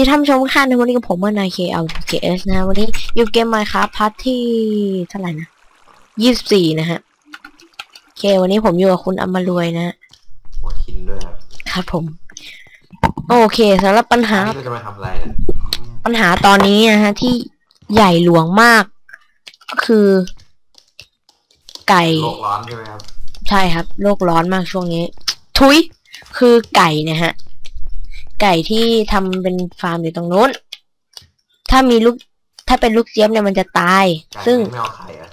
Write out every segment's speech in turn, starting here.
สวัสดีท่านผู้ชมทุกท่านในวันนี้กับผมเมื่อนายเคเอลเคเอสนะวันนี้อยู่เกมไมค์ครับพาร์ทที่เท่าไหร่นะยี่สิบสี่นะฮะโอเค วันนี้ผมอยู่กับคุณอมารวยนะฮะหัวคินด้วยครับครับผม โอเคสำหรับปัญหาอันนี้เราจะมาทำอะไรเนี่ยปัญหาตอนนี้นะฮะ ที่ใหญ่หลวงมากก็คือ ไก่ โลกร้อนใช่ไหมครับ ใช่ครับ โลกร้อนมากช่วงนี้ ทุยคือไก่นะฮะ ไก่ที่ทำเป็นฟาร์มอยู่ตรงนู้น ถ้ามีลูก ถ้าเป็นลูกเจี๊ยบเนี่ยมันจะตายไก่ซึ่งไม่เอาไข่อะ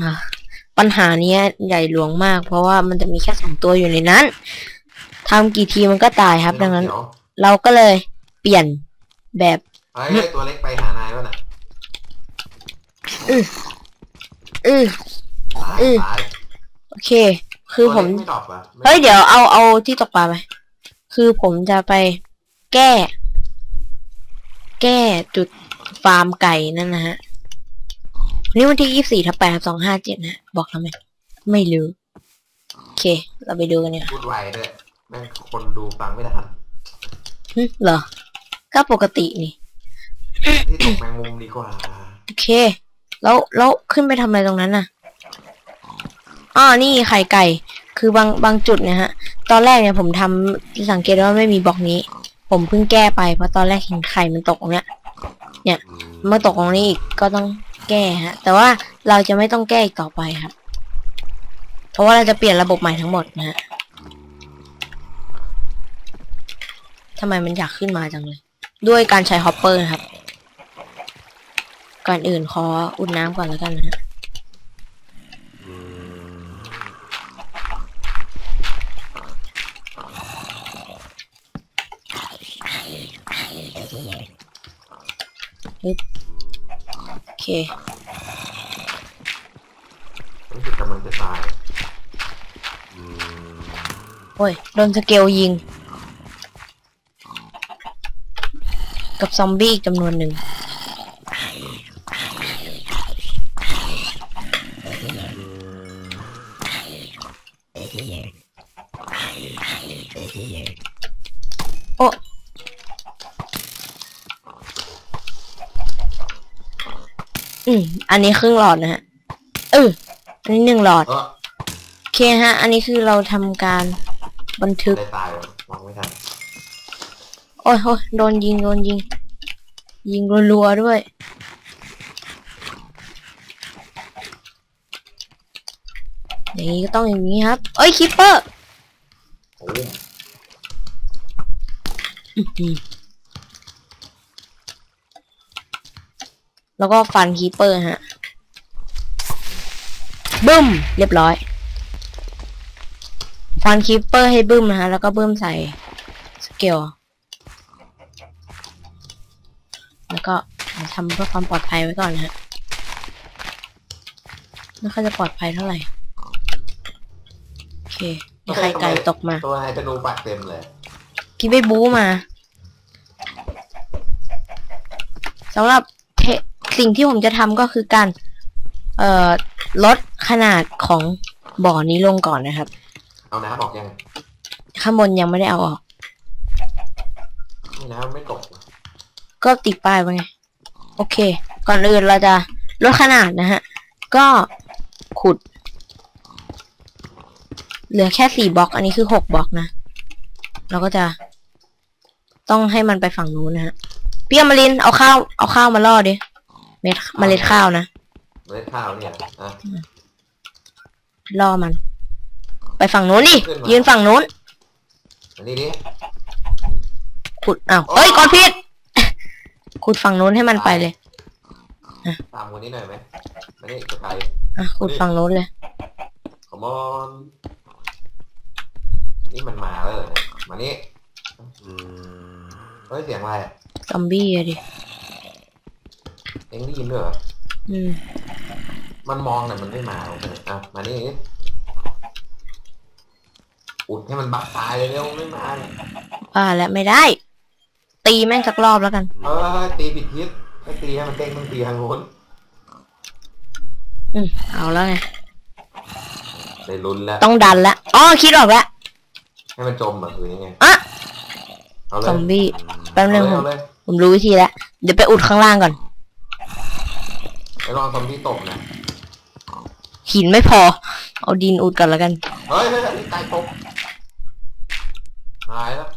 อะปัญหาเนี้ยใหญ่หลวงมาก เพราะว่ามันจะมีแค่สองตัวอยู่ในนั้นทำกี่ทีมันก็ตายครับ ดังนั้นเดี๋ยวเราก็เลยเปลี่ยนแบบเฮ้ยตัวเล็กไปหานายป่ะน่ะอือตายอืมตายโอเค คือผมตัวเล็กไม่ดรอปอะไม่เฮ้ยเดี๋ยวเอาเอาที่ตกปลาไป คือผมจะไปแก้ แก้จุดฟาร์มไก่นั่นนะฮะวันนี่วันที่ยี่สี่ทับแปดสองห้าเจ็ดนะบอกทำไม ไม่รู้ โอเค เราไปดูกันเนี่ยพูดไวด้วยแม่งคนดูฟังไม่ทันหึเหรอ ก็ปกตินี่ที่ตกแมงมุมดีกว่า โอเค แล้วแล้วขึ้นไปทำอะไรตรงนั้นน่ะ อ๋อนี่ไข่ไก่ คือบางบางจุดนี่ยฮะ ตอนแรกเนี่ยผมทำสังเกตว่าไม่มีบล็อกนี้ ผมเพิ่งแก้ไปเพราะตอนแรกเห็นไข่มันตกตรงเนี้ยเมื่อตกตรงนี้อีกก็ต้องแก้ฮะ แต่ว่าเราจะไม่ต้องแก้อีกต่อไปครับ เพราะว่าเราจะเปลี่ยนระบบใหม่ทั้งหมดนะฮะทำไมมันอยากขึ้นมาจังเลย ด้วยการใช้ฮอปเปอร์ครับ ก่อนอื่นขออุ่นน้ำก่อนแล้วกันนะฮะ โอเค รู้สึกกำลังจะตายโอ้ย โดนสเกลยิง กับซอมบี้อีกจำนวนหนึ่ง อืมอันนี้ครึ่งหลอดนะฮะเอออันนี้หนึ่งหลอด เออโอเคฮะ อันนี้คือเราทำการบันทึก ได้ตายวะวางไม่ทันโอ้ยโอ้ยโดนยิง โดนยิง ยิงรัวๆด้วย อย่างนี้ก็ต้องอย่างนี้ครับ เอ้ยคิปเปอร์ โอ้ แล้วก็ฟันคีเปอร์ฮะบึ้ม เรียบร้อย ฟันคีเปอร์ให้บึ้มนะฮะ แล้วก็บึ้มใส่สเกลแล้วก็ทำเพื่อความปลอดภัยไว้ก่อนนะฮะไม่ค่อยจะปลอดภัยเท่าไหร่ โอเคมีไข่ไก่ตกมา ตัวนายจะดูปากเต็มเลยพี่ไปบู๊มาสำหรับเท สิ่งที่ผมจะทำก็คือการ เอ่อ ลดขนาดของบ่อนี้ลงก่อนนะครับ เอาน้ำออกยังข้างบนยังไม่ได้เอาออกนี่น้ำไม่ตกก็ติดป้ายไว้ไง โอเค ก่อนอื่นเราจะลดขนาดนะฮะ ก็ขุด เหลือแค่สี่บล็อก อันนี้คือหกบล็อกนะ เราก็จะ ต้องให้มันไปฝั่งนู้นนะฮะ พี่อมรินทร์เอาข้าว เอาข้าวมาล่อดิ เม็ดเมล็ดข้าวนะเมล็ดข้าวเนี่ยอะล่อมัน ไปฝั่งนู้นดิขึ้นมายืนฝั่งนู้นอันนี้ดิขุดอ้าวเฮ้ยกดผิดขุดฝั่งนู้นให้มันไปเลยตามคนนี้หน่อยไหมมานี่จะไปอะขุดฝั่งนู้นเลยขมอนนี่มันมาแล้วเหรอเนี่ยมานี่เฮ้ยเสียงอะไรอะซอมบี้อะดิ เอ็งได้ยินด้วยเหรอ อืมมันมองแต่มันไม่มาโอเคอะมานี่ดิอุดให้มันบักตายเลยเร็วไม่มาเนี่ยว่าแล้วไม่ได้ ตีแม่งสักรอบแล้วกัน เออตีผิดทิศไม่ตีให้มันเด้งต้องตีทางโน้นอืมเอาแล้วไง ได้ลุ้นแล้วต้องดันละอ๋อคิดออกแล้วให้มันจมอะคือยังไงอะ เอาเลซยอมบี้แป๊บนึงผเอามเลยผมรู้วิธีแล้วเดี๋ยวไปอุดข้างล่างก่อน ไปลองซอมบี้ตกนะ หินไม่พอ เอาดินอุดก่อนแล้วกัน เฮ้ยเฮ้ยเฮ้ยตายตกหายแล้ว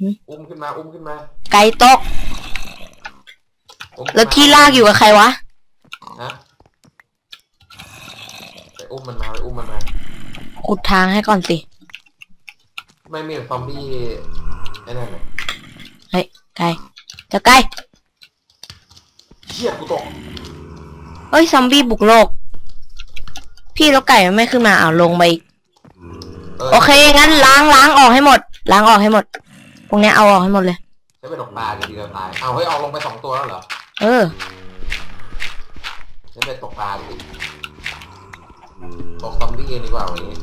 หึ อุ้มขึ้นมา อุ้มขึ้นมาไก่ตก อุ้มขึ้นมาแล้วที่ลากอยู่กับใครวะ ฮะไปอุ้มมันมาไปอุ้มมันมาขุดทางให้ก่อนสิ ไม่มีซอมบี้ไอ้นั่นน่ะ เฮ้ยไก่เจะไก่ เชี่ยกูตกเฮ้ยซอมบี้บุกโลก พี่แล้วไก่มันไม่ขึ้นมาอ้าวลงไปอีกโอเคงั้นล้างล้างออกให้หมด ล้างออกให้หมดพวกเนี้ยเอาออกให้หมดเลยใช้ไปตกปลาดีๆจะตายเอาวเฮ้ยเอาลงไปสองตัวแล้วเหรอเออใช้ไปตกปลาดิตกซอมบี้ดีกว่าวันนี้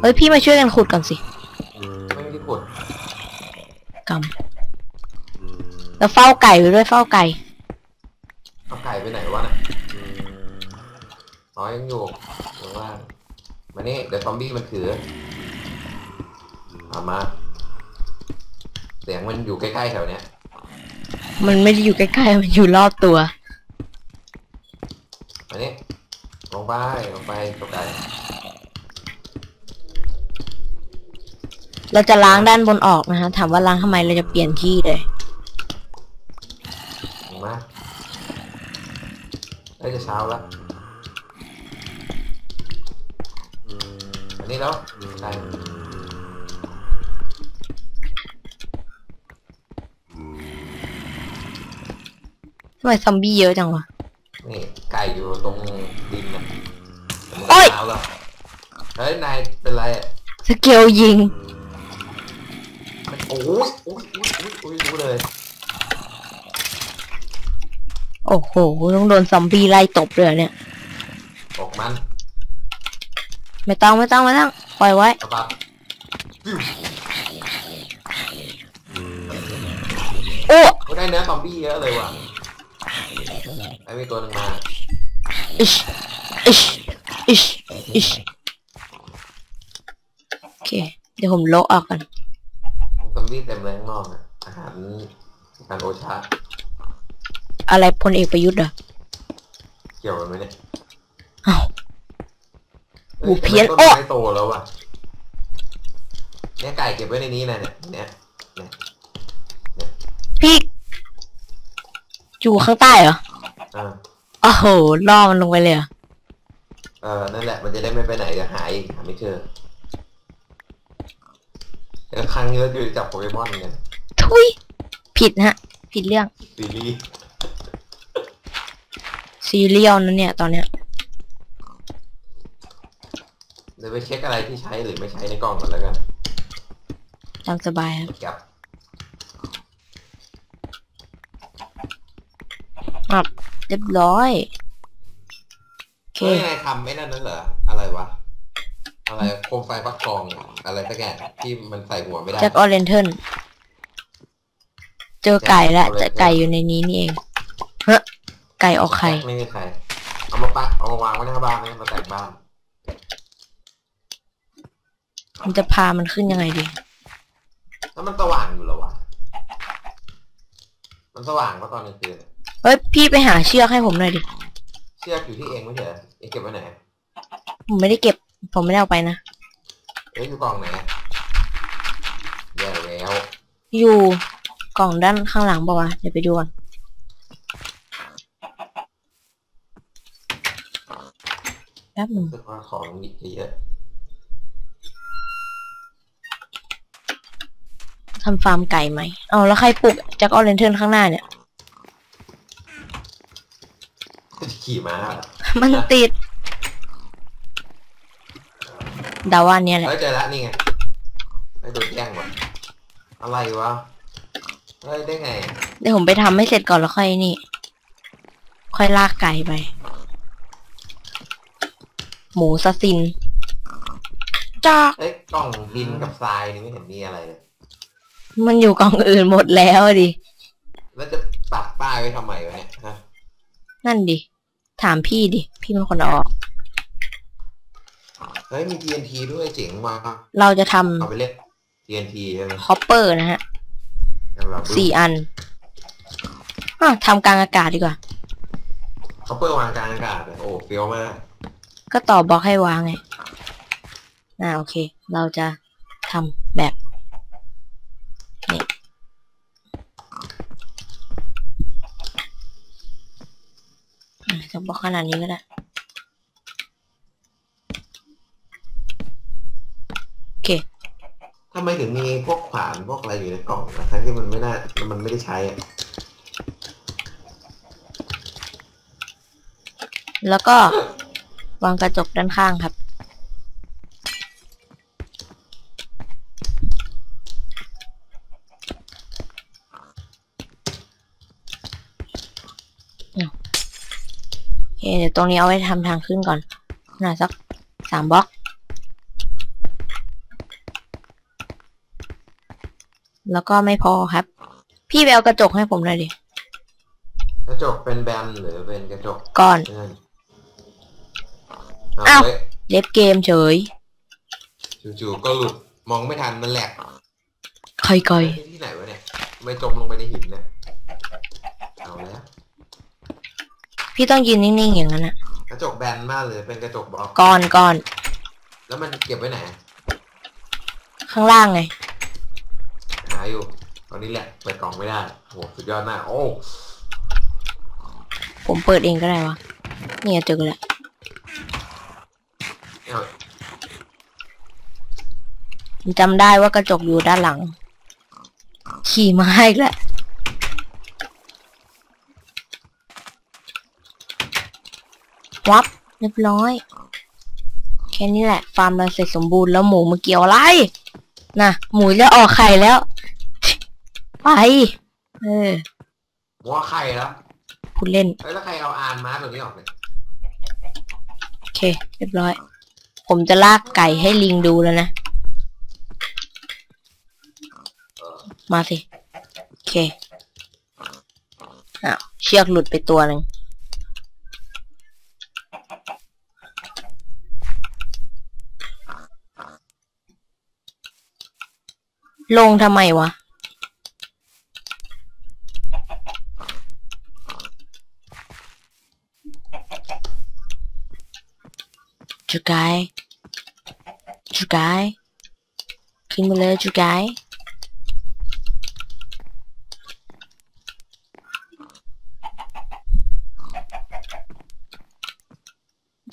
เฮ้ยพี่มาช่วยกันขุดก่อนสิไม่ได้ขุดกำ แล้วเฝ้าไก่ไว้ด้วยเฝ้าไก่ เอาไก่ไปไหนวะน่ะอ๋อยังอยู่ข้างล่างมานี่เดี๋ยวซอมบี้มันถือเอามา เสียงมันอยู่ใกล้ๆแถวเนี้ย มันไม่ได้อยู่ใกล้ๆ มันอยู่รอบตัวมานี่ลงไปลงไปตกไก่เราจะล้างด้านบนออกนะฮะ ถามว่าล้างทำไมเราจะเปลี่ยนที่เลย ลงมาได้ จะเช้าแล้วอันนี้แล้วไก่ทำไมซอมบี้เยอะจังวะ นี่ไก่อยู่ตรงดินนะแต่มันโอ๊ก็ยเช้าแล้วเฮ้ย นายเป็นไรอะสเกลยิง มันโอ้ยโอ้ยโอ้ยโอ้ยโอ้ยรู้เลย โอ้โห ต้องโดนซอมบี้ไล่ตบเลยเหรอเนี่ยตกมันไม่ต้องไม่ต้องไม่ต้องปล่อยไว้เอาปั๊บโอ้ก็ได้เนื้อซอมบี้เยอะเลยว่ะไอ้มีตัวหนึ่งมาอิชอิชอิชอิชโอเค เดี๋ยวผมโละออกกันซอมบี้เต็มเลยข้างนอกอะอาหารอาหารโอชา อะไรพลเอกประยุทธ์เหรอเกี่ยวกันไหมเนี่ยอ้าวฮ้หมูเพี้ยนต้นโอ๊ะไม้โตแล้วว่ะเนี่ยไก่เก็บไว้ในนี้นะเนี่ยเนี่ยเนี่ยพี่อยู่ข้างใต้เหรออ่าโอ้โหล่อมันลงไปเลยเหรอเออนั่นแหละมันจะได้ไม่ไปไหนจะหายอีกหาไม่เจอแล้วครั้งนี้เราจะจับโปเกมอนกันทุยผิดฮะ ผิดเรื่อง ซีรีส์ ซีเรียลนะเนี่ย ตอนเนี้ยเดี๋ยวไปเช็คอะไรที่ใช้หรือไม่ใช้ในกล่องก่อนแล้วกันตามสบายครับกับอะเรียบร้อยโอเคเฮ้ยนายทำไม่นั่นนั่นเหรอ อะไรวะ อะไรโคมไฟฟักทองอะอะไรสักอย่างที่มันใส่หัวไม่ได้แจ็คออเรนเทิลเจอไก่แล้วเจอไก่อยู่ในนี้นี่เองเฮ้ย ไก่ออกไข่แจ็คไม่มีใคร เอามาปะเอามาวางไว้หน้าบ้านนะมาแต่งบ้านมันจะพามันขึ้นยังไงดี แล้วมันสว่างอยู่เหรอวะ มันสว่างปะตอนกลางคืน เฮ้ย พี่ไปหาเชือกให้ผมหน่อยดิ เชือกอยู่ที่เองไม่ใช่เหรอเองเก็บไว้ไหน ผมไม่ได้เก็บ ผมไม่ได้เอาไปนะ เอ้ยอยู่กล่องไหนแย่แล้ว อยู่กล่องด้านข้างหลังบอกว่าวะเดี๋ยวไปดูก่อน แป๊บหนึ่งรู้สึกว่าของมีเยอะทำฟาร์มไก่ไหมเอาแล้วใครปลูกแจ็คออเรนเทิลข้างหน้าเนี่ย ขี่ม้ามันติดเดาว่าอันเนี้ยแหละเฮ้ยเจอละนี่ไงไอ้โดนแย่งวะอะไรวะเฮ้ยได้ไง เดี๋ยวผมไปทำให้เสร็จก่อนแล้วค่อยนี่ ค่อยลากไก่ไป หมูซาซินจ้าเอ้ยกล่องดินกับทรายนี่ไม่เห็นมีอะไรเลย มันอยู่กล่องอื่นหมดแล้วอะดิ แล้วจะปักป้ายไว้ทำไมวะเนี่ยฮะนั่นดิ ถามพี่ดิ พี่เป็นคนเอาออก เฮ้ยมี TNT ด้วยเจ๋งว่ะเราจะทำเอาไปเล่น TNT ใช่ไหมฮอปเปอร์นะฮะอย่างเราสี่อันอะทำกลางอากาศดีกว่า เขาเปิดวางกลางอากาศเลยโอ้เฟี้ยวมาก ก็ต่อบล็อกให้วางไงอ่าโอเค เราจะทำแบบนี้อะจะบล็อกขนาดนี้ก็ได้โอเคทำไมถึงมีพวกขวานพวกอะไรอยู่ในกล่องนะทั้งที่มันไม่น่ามันไม่ได้ใช้อะแล้วก็ วางกระจกด้านข้างครับโอเคเดี๋ยวตรงนี้เอาไว้ทำทางขึ้นก่อนขนาดสักสามบล็อก แล้วก็ไม่พอครับ พี่ไปเอากระจกให้ผมหน่อยดิ กระจกเป็นแบนหรือเป็นกระจกก่อนเพื่ อนอ้าวเฮ้ยเล็บเกมเฉยจู่ๆก็หลุดมองไม่ทันมันแหลกใครก่อยที่ที่ไหนวะเนี่ยไม่จมลงไปในหินเนี่ยเอาแล้วพี่ต้องยืนนิ่งๆอย่างนั้นอะกระจกแบนมากเลยเป็นกระจกบล็อกก่อนก่อนแล้วมันเก็บไว้ไหน ข้างล่างไงหาอยู่ตอนนี้แหละเปิดกล่องไม่ได้โหสุดยอดมากโอ้ผมเปิดเองก็ได้วะเนี่ยเจอแล้วเอาผม จำได้ว่ากระจกอยู่ด้านหลัง ขี่มาอีกแล้ววับเรียบร้อย แค่นี้แหละ ฟาร์มเราเสร็จสมบูรณ์แล้วหมูมาเกี่ยวอะไรน่ะหมูจะออกไข่แล้ว ไป เออหัวไข่แล้วคุณเล่นเฮ้ยแล้วใครเอาอานม้าตัวนี้ออกเนี่ยโอเค เรียบร้อย ผมจะลากไก่ให้ลิงดูแล้วนะ มาสิ โอเคอ้าวเชือกหลุดไปตัวหนึ่งลงทำไมวะจูกาย จูกายขึ้นมาเลยจูกาย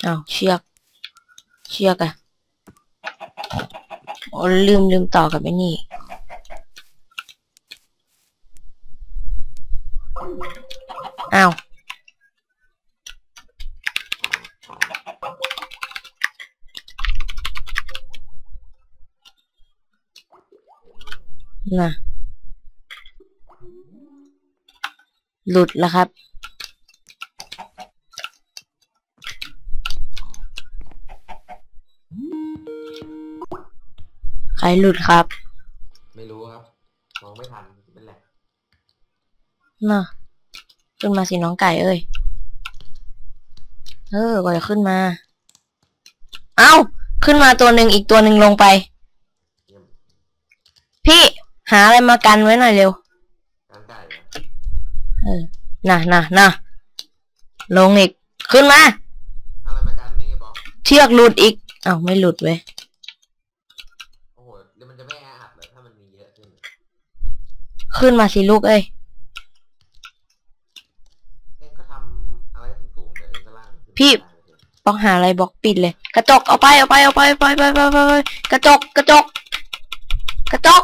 อ้าเชือกเชือกอะโอ้ลืมลืมต่อกับไอ้นี่ อ้าว น่ะ หลุดแล้วครับ ใครหลุดครับ ไม่รู้ครับ มองไม่ทัน เป็นแหลกน่ะขึ้นมาสิน้องไก่เอ้ย เออก็จะขึ้นมา เอ้า ขึ้นมาตัวหนึ่งอีกตัวหนึ่งลงไปเยี่ยมพี่หาอะไรมากันไว้หน่อยเร็ว การไก่นะ เออ น่ะน่ะน่ะลงอีก ขึ้นมา อะไรมากันนี่บอกเชือกหลุดอีก เอ้าไม่หลุดเว้ยโอ้โหเดี๋ยวมันจะไม่แออัดเลยถ้ามันมีเยอะขึ้น ขึ้นมาสิลูกเอ้ยเองก็ทำอะไรสูงๆเลยเองก็ล่างขึ้นพี่ได้เลยบอกหาอะไรบอกปิดเลย กระจกเอาไปเอาไปเอาไปเอาไปไปไปไปไปกระจกกระจก กระจก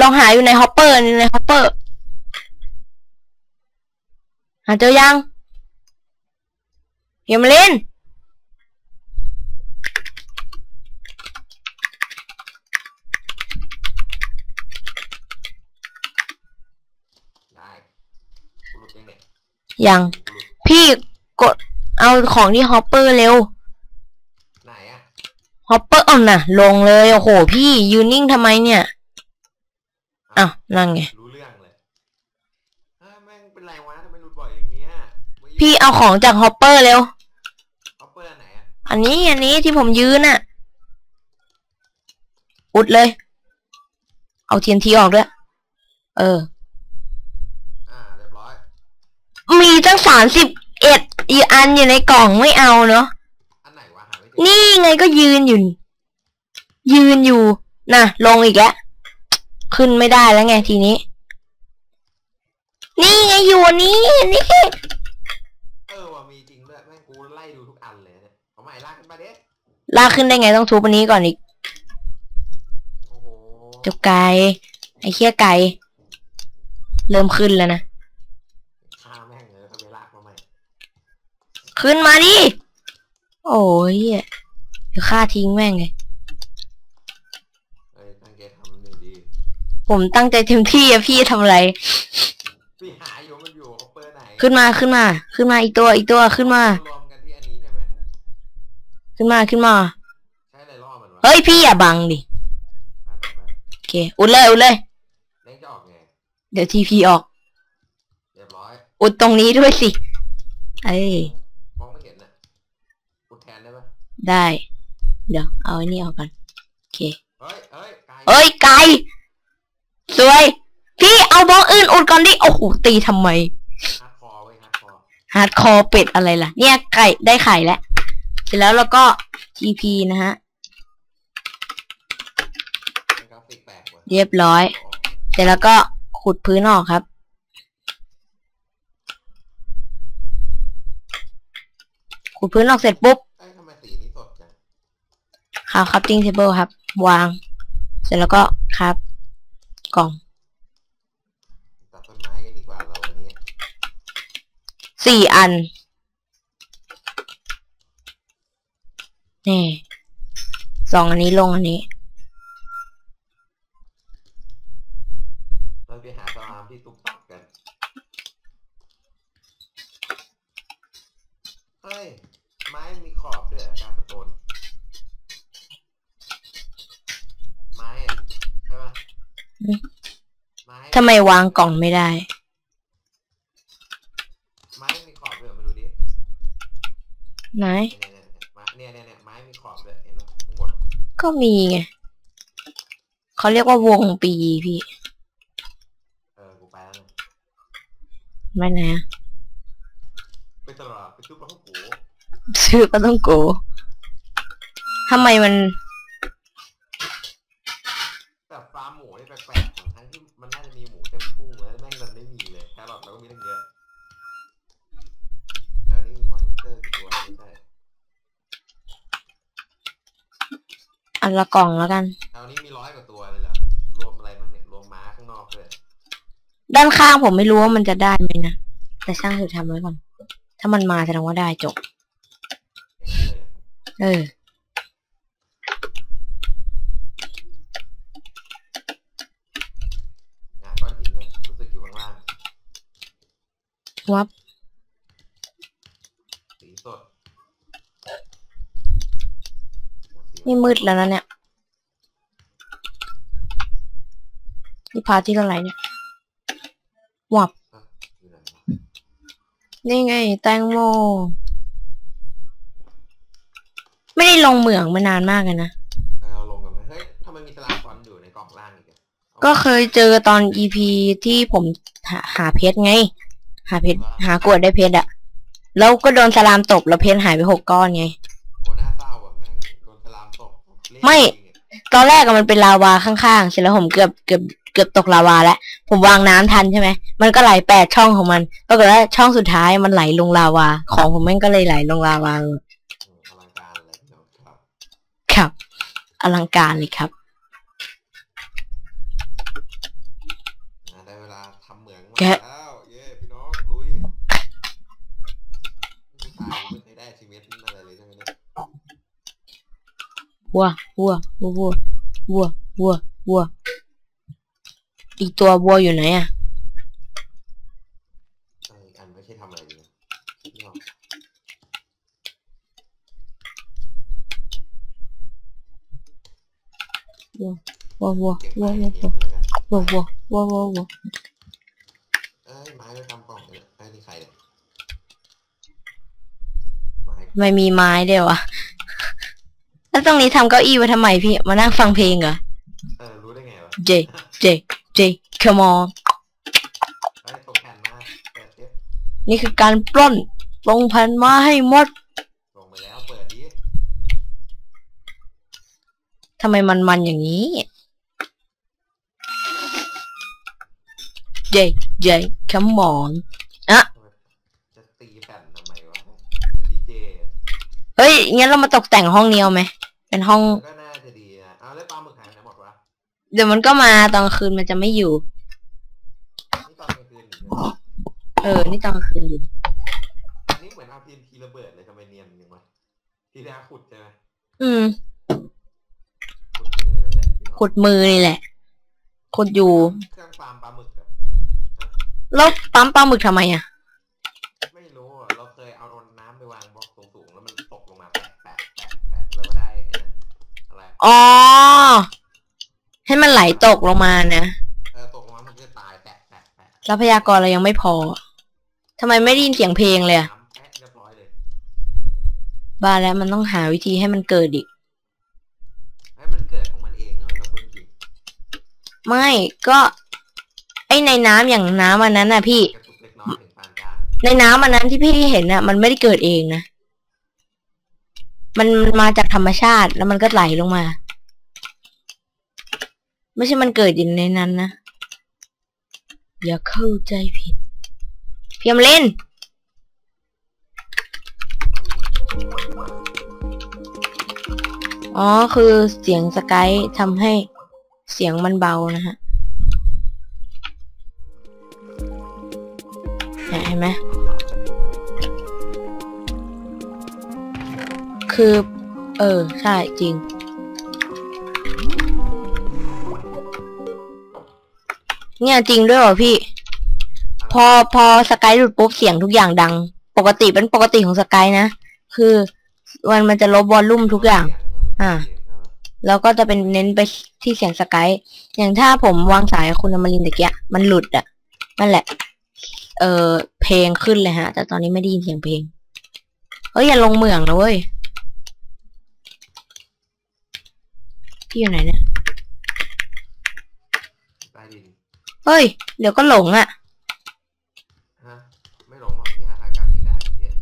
ลองหาอยู่ในฮอปเปอร์ในฮอปเปอร์หาเจอยังเฮียมาเล่นได้กูหลุดเองเนี่ยยังกูหลุดพี่กดเอาของที่ฮอปเปอร์เร็วไหนอะฮอปเปอร์เอาน่ะ ลงเลย โอ้โห พี่ยืนนิ่งทำไมเนี่ย อ้าวนั่นไง รู้เรื่องเลยเฮ้ยแม่งเป็นไรวะทำไมหลุดบ่อยอย่างเงี้ยพี่เอาของจากฮอปเปอร์เร็ว เอาเปอร์อันไหนอะอันนี้อันนี้ที่ผมยืนน่ะ อุดเลย เอาเทียนทีออกด้วย เออ อ่าเรียบร้อย มีตั้งสามสิบเอ็ดอีอันอยู่ในกล่องไม่เอาเนาะ อันไหนวะหาไม่เจอนี่ไงก็ยืนอยู่ ยืนอยู่ น่ะ ลงอีกแล้ว ขึ้นไม่ได้แล้วไงทีนี้ นี่ไงอยู่นี่นี่เออว่ามีจริงด้วยแม่งกูไล่ดูทุกอันเลยเนี่ยเอาใหม่ลากขึ้นมาเด้ลากขึ้นได้ไงต้องทุบอันนี้ก่อนอีกโอ้โหเจุกไก่ไอ้เคี้ยไก่เริ่มขึ้นแล้วนะฆ่าแม่งเลยทำไมลากมาใหม่ขึ้นมาดิโอ้ยเหี้ยเดี๋ยวฆ่าทิ้งแม่งเลยเอ้ยตั้งใจทำหนึ่งดี ผมตั้งใจเต็มที่อะพี่ทำอะไรพี่หาอยู่มันอยู่เขาเปิดไหนขึ้นมาขึ้นมา ขึ้นมาอีกตัวอีกตัวขึ้นมา รวมกันที่อันนี้ใช่ไหมขึ้นมาขึ้นมา ใช้อะไรล่อมันวะเฮ้ยพี่อย่าบังดิไปไปไปโอเคอุดเลยอุดเลย เล้งจะออกไงเดี๋ยวทีพีออก เรียบร้อย อุดตรงนี้ด้วยสิ เอ้ยมองไม่เห็นน่ะอุดแทนได้ปะได้ เดี๋ยวเอาไอ้นี่ออกกันโอเค เฮ้ยเฮ้ยไกลเอ้ยไก่ สวย พี่เอาบล็อกอื่นอุดก่อนดิ โอ้โห ตีทำไม ฮาร์ดคอร์เว้ยฮาร์ดคอร์ฮาร์ดคอร์เป็ดอะไรล่ะ เนี่ยไก่ได้ไข่แล้ว เสร็จแล้วเราก็ TP นะฮะ กราฟิกแปลกว่ะเรียบร้อย เสร็จแล้วก็ขุดพื้นออกครับ ขุดพื้นออกเสร็จปุ๊บ เอ้ยทำไมสีนี้สดจัง ครับครับติ้งเทเบิลครับ วาง เสร็จแล้วก็ครับ กล่องตัดต้นไม้กันดีกว่าเราวันนี้สี่อันนี่สองอันนี้ลงอันนี้ เราไปหาสลามที่ตุ๊กตักกัน เฮ้ย ไม้มีขอบด้วยเหรอการประตูนไม้อะใช่ปะ อืม ไม้ ทำไมวางกล่องไม่ได้ ไม้มีขอบด้วยเหรอมาดูดิไหนเนี่ยเนี่ยเนี่ยเนี่ยไม้มีขอบด้วยเห็นไหมข้างบนก็มีไงเขาเรียกว่าวงปีพี่เออกูไปแล้วนะไม่ไหนอะไปตลาดไปซื้อปลาท่องโกซื้อก็ต้องโกทำไมมัน แต่ฟาร์มหมูนี่แปลกๆทั้งที่มันน่าจะมีหมูเต็มทุ่งเลยแม่งมันไม่มีเลยแครอทเราก็มีตั้งเยอะอันนี้มีมอนสเตอร์กี่ตัวไม่ใช่ อันละกล่องแล้วกันแถวนี้มีร้อยกว่าตัวเลยเหรอ รวมอะไรบ้างเนี่ย รวมม้าข้างนอกด้วยด้านข้างผมไม่รู้ว่ามันจะได้ไหมนะ แต่ช่างเถอะทำไว้ก่อน ถ้ามันมาแสดงว่าได้จบอย่างนี้เลยเออ อะก้อนหินเลยรู้สึกอยู่ข้างล่าง วับ สีสด นี่มืดแล้วนะเนี่ย นี่พาร์ทที่เท่าไหร่เนี่ยวับอะอยู่ไหนวะนี่ไง แตงโม ไม่ได้ลงเหมืองมานานมากเลยนะเอาลงกันไหมเฮ้ยทำไมมีสลามฟอนอยู่ในกล่องล่างอีกอะอาก็เคยเจอตอน EP ที่ผมหาหาเพชรไง หาเพชรหากรวดได้เพชรอะแล้วก็โดนสลามตบแล้วเพชรหายไปหกก้อนไง ไม่จริงอะตอนแรกอะมันเป็นลาวาข้างๆ เสร็จแล้วผมเกือบเกือบเกือบตกลาวาแล้ว ผมวางน้ำทันใช่ไหม มันก็ไหลแปดช่องของมัน ปรากฏว่าช่องสุดท้ายมันไหลลงลาวา ของผมแม่งก็เลยไหลลงลาวาเลยอืมอลังการเลยพี่น้องครับครับ อลังการเลยครับอะได้เวลาทำเหมืองมาแกะ แล้ว เย้พี่น้องลุยผู้ชายไม่เคยได้ชีวิตอะไรเลยใช่ไหมเนี่ย วัววัววัววัววัววัววัวอีกตัววัวอยู่ไหนอะเอออีกอันไม่ใช่ทำอะไรเลยคิดไม่ออกวัววัวเก็บวัวไว้วัวเก็บไว้แล้วกันวัววัววัววัววัวเอ้ยไม้ไปทำกล่องเนี่ยไอ้นี่ใครเนี่ยไม้ไม่มีไม้เดียวอะแล้ว ตรงนี้ทำเก้าอี้ไว้ทำไมพี่ มานั่งฟังเพลงเหรอ J J J come on เฮ้ยส่งแผ่นมาเปิดดินี่คือการปล้นลงแผ่นมาให้หมดส่งไปแล้วเปิดดิทำไมมันมันอย่างนี้ J J come on จะตีแผ่นทำไมวะดีเจ เฮ้ย งั้นเรามาตกแต่งห้องนี้เอาไหม เป็นห้อง ก็น่าจะดีนะเอาแล้วปลาหมึกหายไปไหนหมดวะเดี๋ยวมันก็มาตอนกลางคืนมันจะไม่อยู่ นี่ตอนกลางคืนอยู่เนี่ยเออ นี่ตอนกลางคืนอยู่ อันนี้เหมือนเอาพีนทีระเบิดเลยทำไมเนียนอย่างวะทีแรกขุดใช่ไหมอืม ขุดมือเลยแหละพี่น้องขุดมือนี่แหละ ขุดอยู่ เครื่องฟาร์มปลาหมึกอะแล้วปั๊มปลาหมึกทำไมอะ อะไรอ๋อ ให้มันไหลตกลงมานะเออตกลงมามันจะตายแปะแปะแปะทรัพยากรเรายังไม่พอทำไมไม่ได้ยินเสียงเพลงเลยอะน้ำแปะเรียบร้อยเลยบ้าแล้วมันต้องหาวิธีให้มันเกิดอีก ให้มันเกิดของมันเองนะเราพูดจริงไม่ก็ ไอในน้ำอย่างน้ำอันนั้นน่ะพี่ กระตุกเล็กน้อยถึงปานกลางในน้ำอันนั้นที่พี่เห็นน่ะ มันไม่ได้เกิดเองนะ มันมาจากธรรมชาติแล้วมันก็ไหลลงมา ไม่ใช่มันเกิดอยู่ในนั้นนะ อย่าเข้าใจผิด เพียมเล่น อ๋อ คือเสียงสกายทำให้เสียงมันเบานะฮะเห็นไหม คือ เออ ใช่จริง เนี่ยจริงด้วยเหรอพี่ พอพอสกายหลุดปุ๊บเสียงทุกอย่างดัง ปกติเป็นปกติของสกายนะ คือมันมันจะลบวอลลุ่มทุกอย่าง อ่า แล้วก็จะเป็นเน้นไปที่เสียงสกาย อย่างถ้าผมวางสายคุณอมรินตะเกียมันหลุดอะนั่นแหละ เออเพลงขึ้นเลยฮะ แต่ตอนนี้ไม่ได้ยินเสียงเพลง เฮ้ย อย่าลงเหมืองนะเว้ย พี่อยู่ไหนเนี่ย ใต้ดินเฮ้ย เดี๋ยวก็หลงอะฮะ ไม่หลงหรอกพี่หาทางกลับเองได้พี่เทพ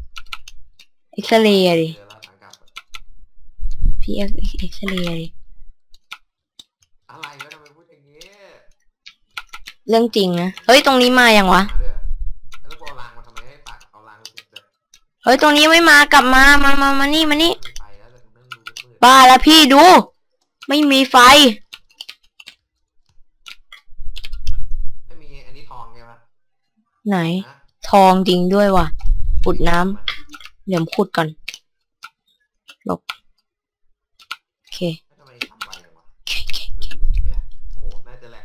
เอ็กซเรย์ดิ เจอแล้วทางกลับอะพี่เอ็กเอ็กซเรย์ดิ อะไรก็ทำไมพูดอย่างนี้เรื่องจริงนะ เฮ้ย ตรงนี้มายังวะ มาด้วยแล้วก็เอารางมาทำไมให้ปากเอารางมาติดเลยเฮ้ย ตรงนี้ไม่มากลับมา มามามานี่ มานี่มีไฟแล้วแต่ตรงนั้นดูมืดบ้าแล้วพี่ดู ไม่มีไฟๆไม่มีอันนี้ทองใช่ปะไหนฮะทองจริงด้วยว่ะขุดน้ำเดี๋ยวผมขุดก่อนหลบโอเคทำไมทำไวอย่างวะโอเคโอเคเนี่ยโอ้โหน่าจะแหละ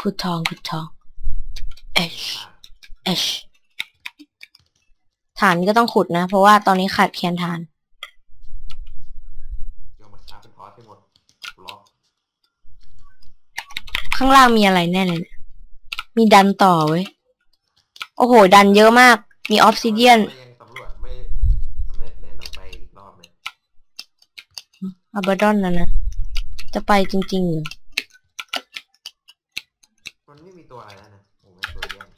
ขุดทองขุดทองเอชผ่านเอชฐานก็ต้องขุดนะ เพราะว่าตอนนี้ขาดแคลนฐาน โยมมาช้าเป็นคอร์สให้หมดล็อก ข้างล่างมีอะไรแน่เลยเนี่ยมีดันต่อเว้ย โอ้โห ดันเยอะมาก มีออฟซิเดียนไม่ยังสำรวจไม่สำเร็จเลยเราไปอีกรอบหนึงอาบาดอนนะนะ จะไปจริงๆเหรอมันไม่มีตัวอะไรแล้วนะโอ้โหแม่งตัวแย่ง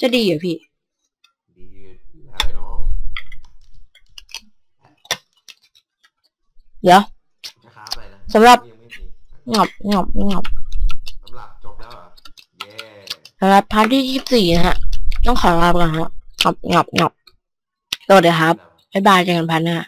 จะดีเหรอพี่ ดีแล้วไอ้น้อง เดี๋ยวจะค้าไปนะ สำหรับยังไม่มีงอบงอบงอบสำหรับจบแล้วเหรอเย้สำหรับพาร์ทที่ยี่สิบสี่นะฮะ ต้องขอลาไปก่อนฮะงอบงอบงอบสวัสดีครับ บ๊ายบายเจอกันพันหน้า